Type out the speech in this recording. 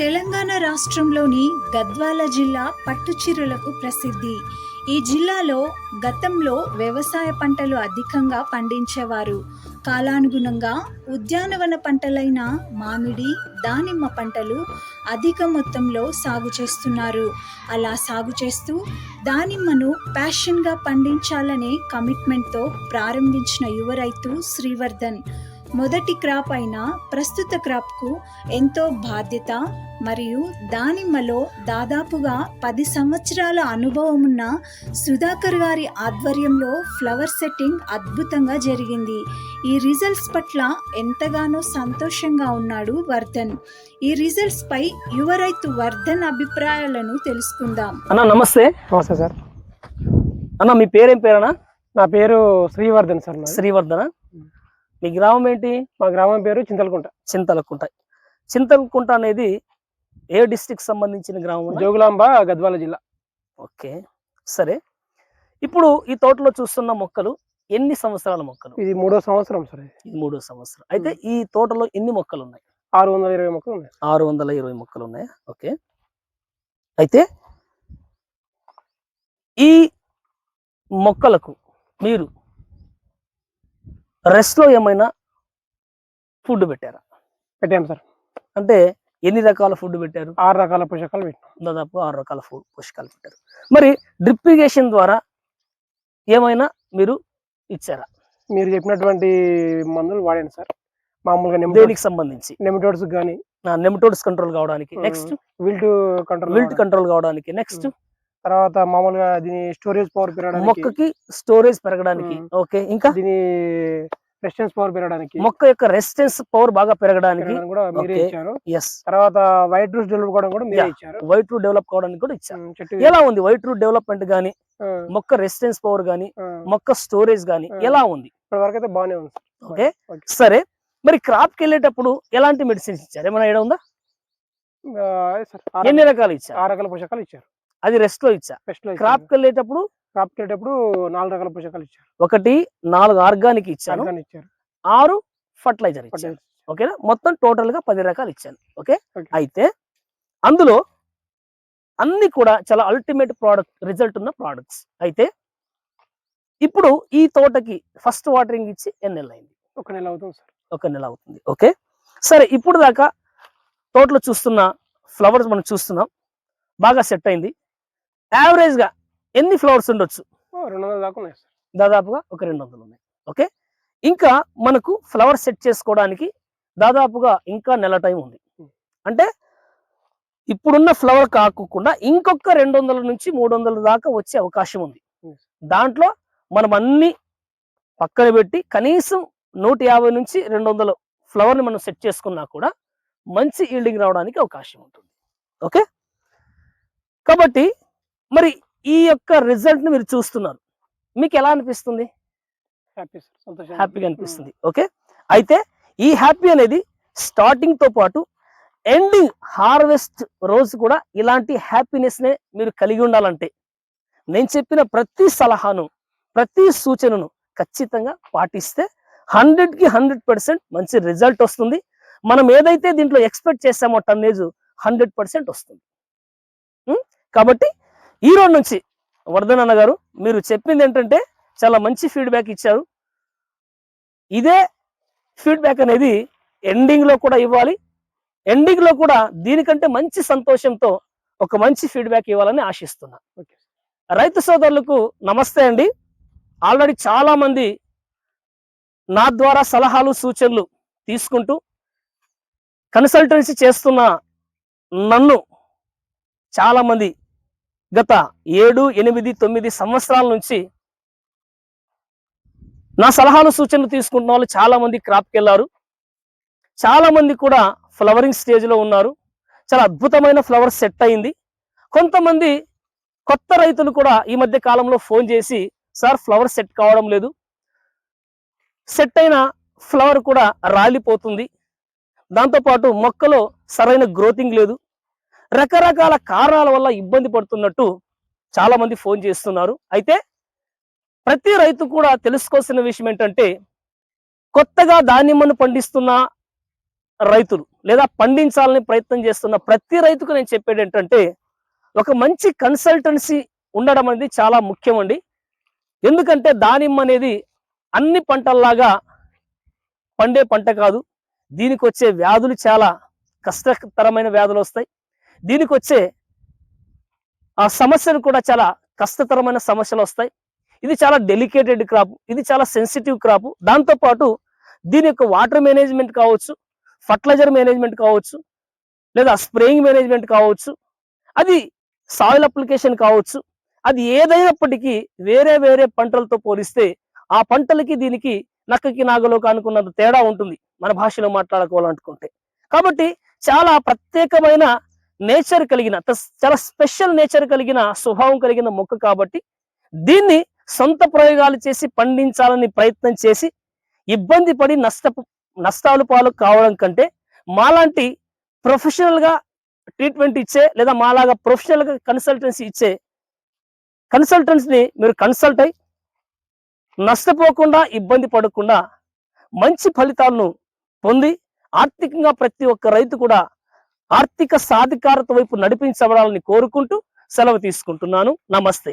తెలంగాణ రాష్ట్రంలోని గద్వాల జిల్లా పట్టుచీరలకు ప్రసిద్ధి. ఈ జిల్లాలో గతంలో వ్యవసాయ పంటలు అధికంగా పండించేవారు. కాలానుగుణంగా ఉద్యానవన పంటలైన మామిడి దానిమ్మ పంటలు అధిక మొత్తంలో సాగు చేస్తున్నారు. అలా సాగు చేస్తూ దానిమ్మను ప్యాషన్గా పండించాలనే కమిట్మెంట్తో ప్రారంభించిన యువ రైతు శ్రీవర్ధన్. మొదటి క్రాప్ అయిన ప్రస్తుత క్రాప్కు ఎంతో బాధ్యత మరియు దానిమ్మలో దాదాపుగా పది సంవత్సరాల అనుభవం ఉన్న సుధాకర్ గారి ఆధ్వర్యంలో ఫ్లవర్ సెట్టింగ్ అద్భుతంగా జరిగింది. ఈ రిజల్ట్స్ పట్ల ఎంతగానో సంతోషంగా ఉన్నాడు వర్ధన్. ఈ రిజల్ట్స్ పై యువ రైతు వర్ధన్ అభిప్రాయాలను తెలుసుకుందాం. అన్న నమస్తే. నమస్తే సార్. అన్న మీ పేరేం పేరనా నా పేరు శ్రీవర్ధన్ సార్ నాది. శ్రీవర్ధన? మీ గ్రామం ఏంటి? మా గ్రామం పేరు చింతలకుంట. చింతలకుంట. చింతలకుంట అనేది ఏ డిస్టిక్ సంబంధించిన గ్రామం? జోగులాంబ గద్వాల జిల్లా. ఓకే సరే. ఇప్పుడు ఈ తోటలో చూస్తున్న మొక్కలు ఎన్ని సంవత్సరాల మొక్కలు? ఇది మూడో సంవత్సరం సార్. ఇది. ఇది మూడో సంవత్సరం. అయితే ఈ తోటలో ఎన్ని మొక్కలు ఉన్నాయి ఆరు వందల ఇరవై మొక్కలు ఉన్నాయి ఆరు వందల ఇరవై మొక్కలు ఉన్నాయా ఓకే. అయితే ఈ మొక్కలకు మీరు రెస్ట్లో ఏమైనా ఫుడ్ పెట్టారా? పెట్టాం సార్. అంటే ఎన్ని రకాల ఫుడ్ పెట్టారు? ఆరు రకాల పోషకాలు పెట్టాం దాదాపు ఆరు రకాల ఫుడ్ పోషకాలు పెట్టారు. మరి డ్రిప్ ఇరిగేషన్ ద్వారా ఏమైనా మీరు ఇచ్చారా? మీరు చెప్పినటువంటి మందులు వాడాను సార్. మామూలుగా దేనికి సంబంధించి? నెమిటోడ్స్ కానీ నెమటోడ్స్ కంట్రోల్ కావడానికి. Next? Wilt control wilt control కావడానికి. నెక్స్ట్? తర్వాత మామూలుగా దీని స్టోరేజ్ పవర్ పెరగడానికి. మొక్కకి స్టోరేజ్ పెరగడానికి. ఓకే ఇంకా? దీని రెసిస్టెన్స్ పవర్ పెరగడానికి. మొక్క యొక్క రెసిస్టెన్స్ పవర్ బాగా పెరగడానికి. కూడా మీరే. ఇచ్చారు. తర్వాత వైట్ రూట్స్ డెవలప్ కూడా కూడా మీరే. ఇచ్చారు. వైట్ రూట్ డెవలప్ కావడానికి కూడా ఇచ్చారు. ఎలా ఉంది వైట్ రూట్ డెవలప్మెంట్ గానీ మొక్క రెసిస్టెన్స్ పవర్ గానీ మొక్క స్టోరేజ్ గానీ. ఎలా ఉంది? ఇప్పటి వరకు అయితే బాగానే ఉంది. సార్. ఓకే. సరే. మరి క్రాప్కి వెళ్ళేటప్పుడు ఎలాంటి మెడిసిన్స్ ఇచ్చారు? ఏమైనా ఐడియా ఉందా? ఎన్ని రకాలు ఇచ్చారు? ఆరు రకాల పోషకాలు ఇచ్చారు. అది రెస్ట్లో ఇచ్చా. క్రాప్కి వెళ్ళేటప్పుడు క్రాప్ కెట్టేటప్పుడు నాలుగు రకాల పోషకాలు ఇచ్చారు. ఒకటి నాలుగు ఆర్గానిక్ ఇచ్చాను. ఇచ్చారు. ఆరు ఫర్టిలైజర్ ఇచ్చాను. ఫర్టిలైజర్ ఓకేనా? మొత్తం టోటల్గా పది రకాలు ఇచ్చాను. ఓకే. అయితే అందులో అన్ని కూడా చాలా అల్టిమేట్ ప్రోడక్ట్ రిజల్ట్ ఉన్న ప్రోడక్ట్స్ అయితే ఇప్పుడు ఈ తోటకి ఫస్ట్ వాటరింగ్ ఇచ్చి ఎన్ని నెలలు అయింది? ఒక నెల అవుతుంది సార్. ఒక నెల అవుతుంది. ఓకే? సరే ఇప్పుడు దాకా తోటలో చూస్తున్న ఫ్లవర్స్ మనం చూస్తున్నాం. బాగా సెట్ అయింది. యావరేజ్గా ఎన్ని ఫ్లవర్స్ ఉండొచ్చు? ఓ, రెండు వందల దాకా ఉన్నాయి సార్. దాదాపుగా ఒక రెండు వందలు ఉన్నాయి. ఓకే? ఇంకా మనకు ఫ్లవర్ సెట్ చేసుకోవడానికి దాదాపుగా ఇంకా నెల టైం ఉంది. అంటే ఇప్పుడున్న ఫ్లవర్ కాకుండా ఇంకొక రెండు వందల నుంచి మూడు వందల దాకా వచ్చే అవకాశం ఉంది. దాంట్లో మనం అన్ని పక్కన పెట్టి కనీసం నూట యాభై నుంచి రెండు వందల ఫ్లవర్ని మనం సెట్ చేసుకున్నా కూడా మంచి ఈల్డింగ్ రావడానికి అవకాశం ఉంటుంది. ఓకే? కాబట్టి మరి ఈ యొక్క రిజల్ట్ని మీరు చూస్తున్నారు. మీకు ఎలా అనిపిస్తుంది? హ్యాపీగా అనిపిస్తుంది. ఓకే? అయితే ఈ హ్యాపీ అనేది స్టార్టింగ్తో పాటు ఎండింగ్ హార్వెస్ట్ రోజు కూడా ఇలాంటి హ్యాపీనెస్ నే మీరు కలిగి ఉండాలంటే నేను చెప్పిన ప్రతి సలహాను ప్రతి సూచనను ఖచ్చితంగా పాటిస్తే హండ్రెడ్కి హండ్రెడ్ పర్సెంట్ మంచి రిజల్ట్ వస్తుంది. మనం ఏదైతే దీంట్లో ఎక్స్పెక్ట్ చేసామో టన్నేజ్ హండ్రెడ్ పర్సెంట్ వస్తుంది? కాబట్టి ఈ రోజు నుంచి వర్ధన్ అన్న గారు మీరు చెప్పింది ఏంటంటే చాలా మంచి ఫీడ్బ్యాక్ ఇచ్చారు. ఇదే ఫీడ్బ్యాక్ అనేది ఎండింగ్లో కూడా ఇవ్వాలి. ఎండింగ్లో కూడా దీనికంటే మంచి సంతోషంతో ఒక మంచి ఫీడ్బ్యాక్ ఇవ్వాలని ఆశిస్తున్నా. ఓకే. రైతు సోదరులకు నమస్తే అండి. ఆల్రెడీ చాలా మంది నా ద్వారా సలహాలు సూచనలు తీసుకుంటూ కన్సల్టెన్సీ చేస్తున్న నన్ను చాలా మంది గత ఏడు ఎనిమిది తొమ్మిది సంవత్సరాల నుంచి నా సలహాలు సూచనలు తీసుకుంటున్న వాళ్ళు చాలామంది క్రాప్కి వెళ్ళారు. చాలామంది కూడా ఫ్లవరింగ్ స్టేజ్లో ఉన్నారు. చాలా అద్భుతమైన ఫ్లవర్ సెట్ అయింది. కొంతమంది కొత్త రైతులు కూడా ఈ మధ్య కాలంలో ఫోన్ చేసి సార్ ఫ్లవర్ సెట్ కావడం లేదు. సెట్ అయిన ఫ్లవర్ కూడా రాలిపోతుంది. దాంతోపాటు మొక్కలో సరైన గ్రోతింగ్ లేదు. రకరకాల కారణాల వల్ల ఇబ్బంది పడుతున్నట్టు చాలా మంది ఫోన్ చేస్తున్నారు. అయితే ప్రతి రైతు కూడా తెలుసుకోవాల్సిన విషయం ఏంటంటే కొత్తగా దానిమ్మను పండిస్తున్న రైతులు లేదా పండించాలని ప్రయత్నం చేస్తున్న ప్రతి రైతుకు నేను చెప్పేది ఏంటంటే ఒక మంచి కన్సల్టెన్సీ ఉండడం అనేది చాలా ముఖ్యమండి ఎందుకంటే దానిమ్మ అనేది అన్ని పంటల్లాగా పండే పంట కాదు. దీనికి వచ్చే వ్యాధులు చాలా కష్టతరమైన వ్యాధులు వస్తాయి. దీనికి వచ్చే ఆ సమస్యలు కూడా చాలా కష్టతరమైన సమస్యలు వస్తాయి. ఇది చాలా డెలికేటెడ్ క్రాప్ ఇది చాలా సెన్సిటివ్ క్రాప్. దాంతోపాటు దీని యొక్క వాటర్ మేనేజ్మెంట్ కావచ్చు ఫర్టిలైజర్ మేనేజ్మెంట్ కావచ్చు లేదా స్ప్రేయింగ్ మేనేజ్మెంట్ కావచ్చు అది సాయిల్ అప్లికేషన్ కావచ్చు అది ఏదైనప్పటికీ వేరే వేరే పంటలతో పోలిస్తే ఆ పంటలకి దీనికి నక్కకి నాగలోకి అనుకున్నంత తేడా ఉంటుంది మన భాషలో మాట్లాడుకోవాలనుకుంటే. కాబట్టి చాలా ప్రత్యేకమైన నేచర్ కలిగిన చాలా స్పెషల్ నేచర్ కలిగిన స్వభావం కలిగిన మొక్క కాబట్టి దీన్ని సొంత ప్రయోగాలు చేసి పండించాలని ప్రయత్నం చేసి ఇబ్బంది పడి నష్టపు నష్టాలు పాలు కావడం కంటే మాలాంటి ప్రొఫెషనల్గా ట్రీట్మెంట్ ఇచ్చే లేదా మాలాగా ప్రొఫెషనల్గా కన్సల్టెన్సీ ఇచ్చే కన్సల్టెంట్స్ని మీరు కన్సల్ట్ అయి నష్టపోకుండా ఇబ్బంది పడకుండా మంచి ఫలితాలను పొంది ఆర్థికంగా ప్రతి ఒక్క రైతు కూడా ఆర్థిక సాధికారత వైపు నడిపించబడాలని కోరుకుంటూ సెలవు తీసుకుంటున్నాను. నమస్తే.